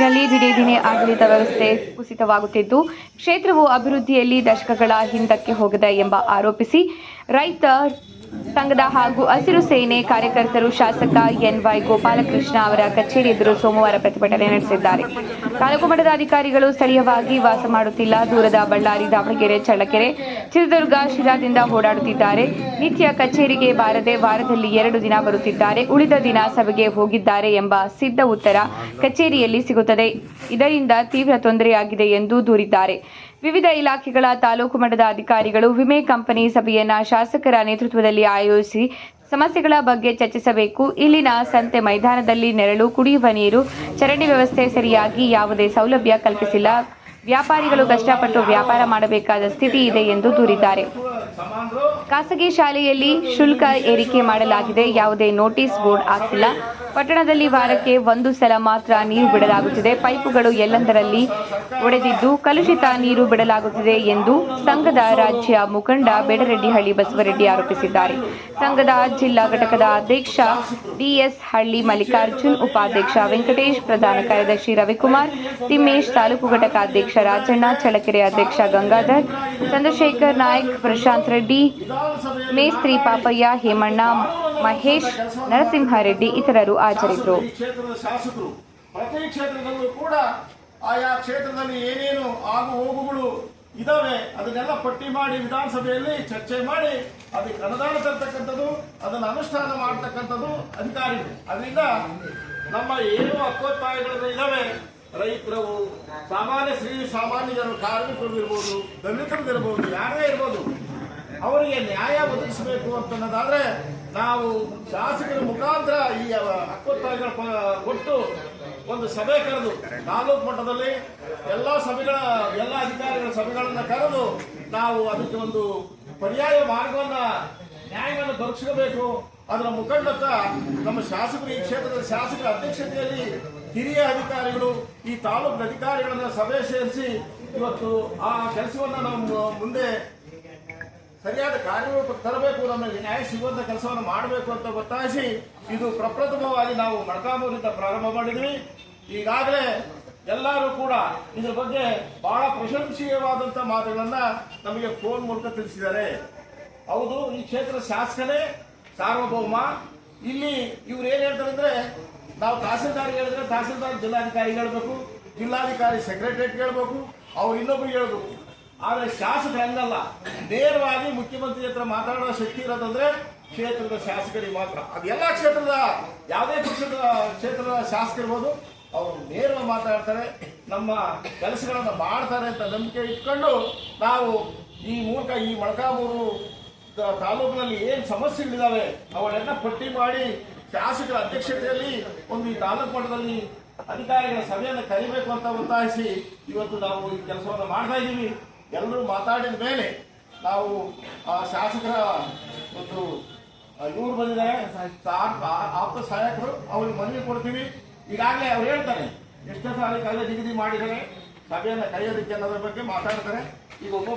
ಕ್ಷೇತ್ರದಲ್ಲಿ ದಿನೇ ದಿನೇ ಆಡಳಿತ ವ್ಯವಸ್ಥೆ ಕುಸಿತವಾಗುತ್ತಿದ್ದು ಕ್ಷೇತ್ರವು ಅಭಿವೃದ್ಧಿಯಲ್ಲಿ ದಶಕಗಳ ಹಿಂದಕ್ಕೆ ಹೋಗಿದೆ ಎಂಬ ಆರೋಪಿಸಿ ರೈತ ಸಂಘದ ಹಾಗೂ ಹಸಿರು ಸೇನೆ ಕಾರ್ಯಕರ್ತರು ಶಾಸಕ ಎನ್ ವೈ ಗೋಪಾಲಕೃಷ್ಣ ಅವರ ಕಚೇರಿ ಎದುರು ಸೋಮವಾರ ಪ್ರತಿಭಟನೆ ನಡೆಸಿದ್ದಾರೆ. ತಾಲೂಕು ಮಟ್ಟದ ಅಧಿಕಾರಿಗಳು ಸ್ಥಳೀಯವಾಗಿ ವಾಸ ಮಾಡುತ್ತಿಲ್ಲ. ದೂರದ ಬಳ್ಳಾರಿ, ದಾವಣಗೆರೆ, ಚಳ್ಳಕೆರೆ, ಚಿತ್ರದುರ್ಗ, ಶಿರಾದಿಂದ ಓಡಾಡುತ್ತಿದ್ದಾರೆ. ನಿತ್ಯ ಕಚೇರಿಗೆ ಬಾರದೆ ವಾರದಲ್ಲಿ ಎರಡು ದಿನ ಬರುತ್ತಿದ್ದಾರೆ. ಉಳಿದ ದಿನ ಸಭೆಗೆ ಹೋಗಿದ್ದಾರೆ ಎಂಬ ಸಿದ್ಧ ಉತ್ತರ ಕಚೇರಿಯಲ್ಲಿ ಸಿಗುತ್ತದೆ. ಇದರಿಂದ ತೀವ್ರ ತೊಂದರೆಯಾಗಿದೆ ಎಂದು ದೂರಿದ್ದಾರೆ. ವಿವಿಧ ಇಲಾಖೆಗಳ ತಾಲೂಕು ಮಟ್ಟದ ಅಧಿಕಾರಿಗಳು ವಿಮೆ ಕಂಪನಿ ಸಭೆಯನ್ನ ಶಾಸಕರ ನೇತೃತ್ವದಲ್ಲಿ ಆಯೋಜಿಸಿ ಸಮಸ್ಯೆಗಳ ಬಗ್ಗೆ ಚರ್ಚಿಸಬೇಕು. ಇಲ್ಲಿನ ಸಂತೆ ಮೈದಾನದಲ್ಲಿ ನೆರಳು, ಕುಡಿಯುವ ನೀರು, ಚರಂಡಿ ವ್ಯವಸ್ಥೆ ಸರಿಯಾಗಿ ಯಾವುದೇ ಸೌಲಭ್ಯ ಕಲ್ಪಿಸಿಲ್ಲ. ವ್ಯಾಪಾರಿಗಳು ಕಷ್ಟಪಟ್ಟು ವ್ಯಾಪಾರ ಮಾಡಬೇಕಾದ ಸ್ಥಿತಿ ಇದೆ ಎಂದು ದೂರಿದ್ದಾರೆ. ಖಾಸಗಿ ಶಾಲೆಯಲ್ಲಿ ಶುಲ್ಕ ಏರಿಕೆ ಮಾಡಲಾಗಿದೆ. ಯಾವುದೇ ನೋಟಿಸ್ ಬೋರ್ಡ್ ಹಾಕಿಲ್ಲ. ಪಟ್ಟಣದಲ್ಲಿ ವಾರಕ್ಕೆ ಒಂದು ಸಲ ಮಾತ್ರ ನೀರು ಬಿಡಲಾಗುತ್ತಿದೆ. ಪೈಪುಗಳು ಎಲ್ಲೆಂದರಲ್ಲಿ ಒಡೆದಿದ್ದು ಕಲುಷಿತ ನೀರು ಬಿಡಲಾಗುತ್ತಿದೆ ಎಂದು ಸಂಘದ ರಾಜ್ಯ ಮುಖಂಡ ಬೇಡರೆಡ್ಡಿಹಳ್ಳಿ ಬಸವರೆಡ್ಡಿ ಆರೋಪಿಸಿದ್ದಾರೆ. ಸಂಘದ ಜಿಲ್ಲಾ ಘಟಕದ ಅಧ್ಯಕ್ಷ ಡಿಎಸ್ ಹಳ್ಳಿ ಮಲ್ಲಿಕಾರ್ಜುನ್, ಉಪಾಧ್ಯಕ್ಷ ವೆಂಕಟೇಶ್, ಪ್ರಧಾನ ಕಾರ್ಯದರ್ಶಿ ರವಿಕುಮಾರ್, ತಿಮ್ಮೇಶ್ ತಾಲೂಕು ಘಟಕ ಅಧ್ಯಕ್ಷ ರಾಜಣ್ಣ ಚಳಕೆರೆ ಅಧ್ಯಕ್ಷ ಗಂಗಾಧರ್, ಚಂದ್ರಶೇಖರ್ ನಾಯ್ಕ್, ಪ್ರಶಾಂತ್ ರೆಡ್ಡಿ, ಮೇಸ್ತ್ರಿ ಪಾಪಯ್ಯ, ಹೇಮಣ್ಣ ಮಹೇಶ್ ನರಸಿಂಹಾರೆಡ್ಡಿ ಇತರರು ಹಾಜರಿದ್ದರು ಕ್ಷೇತ್ರದ ಶಾಸಕರು, ಪ್ರತಿ ಕ್ಷೇತ್ರದಲ್ಲೂ ಕೂಡ ಆಯಾ ಕ್ಷೇತ್ರದಲ್ಲಿ ಏನೇನು ಆಗು ಹೋಗುಗಳು ಇದಾವೆ, ಅದನ್ನೆಲ್ಲ ಪಟ್ಟಿ ಮಾಡಿ ವಿಧಾನಸಭೆಯಲ್ಲಿ ಚರ್ಚೆ ಮಾಡಿ ಅದಕ್ಕೆ ಅನುದಾನ ತರ್ತಕ್ಕಂಥದ್ದು, ಅದನ್ನು ಅನುಷ್ಠಾನ ಮಾಡ್ತಕ್ಕಂಥದ್ದು ಅಧಿಕಾರಿಗಳು. ಅದರಿಂದ ನಮ್ಮ ಏನು ಹಕ್ಕೊತ್ತಾಯಗಳು ಇದಾವೆ, ರೈತರು ಸಾಮಾನ್ಯ ಶ್ರೀ ಸಾಮಾನ್ಯ ಜನರು ಕಾರ್ಮಿಕರು ಇರ್ಬೋದು, ದಲಿತರು ಇರ್ಬೋದು, ಯಾರೇ ಇರ್ಬೋದು, ಅವರಿಗೆ ನ್ಯಾಯ ಒದಗಿಸಬೇಕು ಅಂತನ್ನೋದಾದ್ರೆ ನಾವು ಶಾಸಕರ ಮುಖಾಂತರ ಈ ಹಕ್ಕೊತ್ತಾಯಗಳ ಕೊಟ್ಟು ಒಂದು ಸಭೆ ಕರೆದು, ತಾಲೂಕು ಮಟ್ಟದಲ್ಲಿ ಎಲ್ಲ ಸಭೆಗಳ, ಎಲ್ಲ ಅಧಿಕಾರಿಗಳ ಸಭೆಗಳನ್ನು ಕರೆದು ನಾವು ಅದಕ್ಕೆ ಒಂದು ಪರ್ಯಾಯ ಮಾರ್ಗವನ್ನ, ನ್ಯಾಯವನ್ನು ದೊರಕಿಸಬೇಕು ಅದರ ಮುಖಂಡತ್ತ ನಮ್ಮ ಶಾಸಕರು, ಈ ಕ್ಷೇತ್ರದ ಶಾಸಕರ ಅಧ್ಯಕ್ಷತೆಯಲ್ಲಿ ಹಿರಿಯ ಅಧಿಕಾರಿಗಳು, ಈ ತಾಲೂಕಿನ ಅಧಿಕಾರಿಗಳನ್ನ ಸಭೆ ಸೇರಿಸಿ ಇವತ್ತು ಆ ಕೆಲಸವನ್ನು ನಾವು ಮುಂದೆ ಸರಿಯಾದ ಕಾರ್ಯರೂಪಕ್ಕೆ ತರಬೇಕು, ನಮಗೆ ನ್ಯಾಯ ಸಿಗುವಂತ ಕೆಲಸವನ್ನು ಮಾಡಬೇಕು ಅಂತ ಒತ್ತಾಯಿಸಿ, ಇದು ಪ್ರಪ್ರಥಮವಾಗಿ ನಾವು ಮಡಕಾಮೂರಿಂದ ಪ್ರಾರಂಭ ಮಾಡಿದ್ವಿ. ಈಗಾಗಲೇ ಎಲ್ಲರೂ ಕೂಡ ಇದ್ರ ಬಗ್ಗೆ ಬಹಳ ಪ್ರಶಂಸೀಯವಾದಂಥ ಮಾತುಗಳನ್ನ ನಮಗೆ ಫೋನ್ ಮೂಲಕ ತಿಳಿಸಿದ್ದಾರೆ. ಹೌದು, ಈ ಕ್ಷೇತ್ರ ಶಾಸಕನೇ ಸಾರ್ವಭೌಮ. ಇಲ್ಲಿ ಇವ್ರು ಏನ್ ಹೇಳ್ತಾರೆ ಅಂದ್ರೆ, ನಾವು ತಹಸೀಲ್ದಾರ್ ಹೇಳಿದ್ರೆ ತಹಸೀಲ್ದಾರ್ ಜಿಲ್ಲಾಧಿಕಾರಿ ಹೇಳ್ಬೇಕು, ಜಿಲ್ಲಾಧಿಕಾರಿ ಸೆಕ್ರೆಟರಿಯೇಟ್ ಹೇಳ್ಬೇಕು, ಅವ್ರು ಇನ್ನೊಬ್ರಿಗೆ ಹೇಳ್ಬೇಕು. ಆದ್ರೆ ಶಾಸಕ ಹಂಗಲ್ಲ. ನೇರವಾಗಿ ಮುಖ್ಯಮಂತ್ರಿ ಹತ್ರ ಮಾತಾಡೋ ಶಕ್ತಿ ಇರೋದಂದ್ರೆ ಕ್ಷೇತ್ರದ ಶಾಸಕರಿಗೆ ಮಾತ್ರ. ಅದೆಲ್ಲ ಕ್ಷೇತ್ರದ, ಯಾವುದೇ ಪಕ್ಷದ ಕ್ಷೇತ್ರದ ಶಾಸಕರಿರ್ಬೋದು ಅವರು ನೇರವಾಗಿ ಮಾತಾಡ್ತಾರೆ, ನಮ್ಮ ಕೆಲಸಗಳನ್ನು ಮಾಡ್ತಾರೆ ಅಂತ ನಂಬಿಕೆ ಇಟ್ಕೊಂಡು ನಾವು ಈ ಮೂಲಕ ಈ ಮೊಳಕಾಮೂರು ತಾಲೂಕಿನಲ್ಲಿ ಏನು ಸಮಸ್ಯೆಗಳಿದಾವೆ ಅವುಗಳನ್ನ ಪಟ್ಟಿ ಮಾಡಿ ಶಾಸಕರ ಅಧ್ಯಕ್ಷತೆಯಲ್ಲಿ ಒಂದು ಈ ತಾಲೂಕು ಮಟ್ಟದಲ್ಲಿ ಅಧಿಕಾರಿಗಳ ಸಭೆಯನ್ನು ಕರಿಬೇಕು ಅಂತ ಒತ್ತಾಯಿಸಿ ಇವತ್ತು ನಾವು ಈ ಕೆಲಸವನ್ನು ಮಾಡ್ತಾ ಇದ್ದೀವಿ. ಎಲ್ಲರೂ ಮಾತಾಡಿದ ಮೇಲೆ ನಾವು ಆ ಶಾಸಕರ ಒಂದು ಇವ್ರು ಬಂದಿದ್ದಾರೆ ಆಪ್ತ ಸಹಾಯಕರು, ಅವ್ರಿಗೆ ಮನವಿ ಕೊಡ್ತೀವಿ. ಈಗಾಗಲೇ ಅವ್ರು ಹೇಳ್ತಾರೆ, ಎಷ್ಟೇ ಸಾರಿ ಕಾಲ ನಿಗದಿ ಮಾಡಿದ್ದಾರೆ ಸಭೆಯನ್ನು ಕರೆಯೋದಕ್ಕೆ ಅನ್ನೋದ್ರ ಬಗ್ಗೆ ಮಾತಾಡ್ತಾರೆ. ಈಗ ಒಬ್ಬೊಬ್ಬರು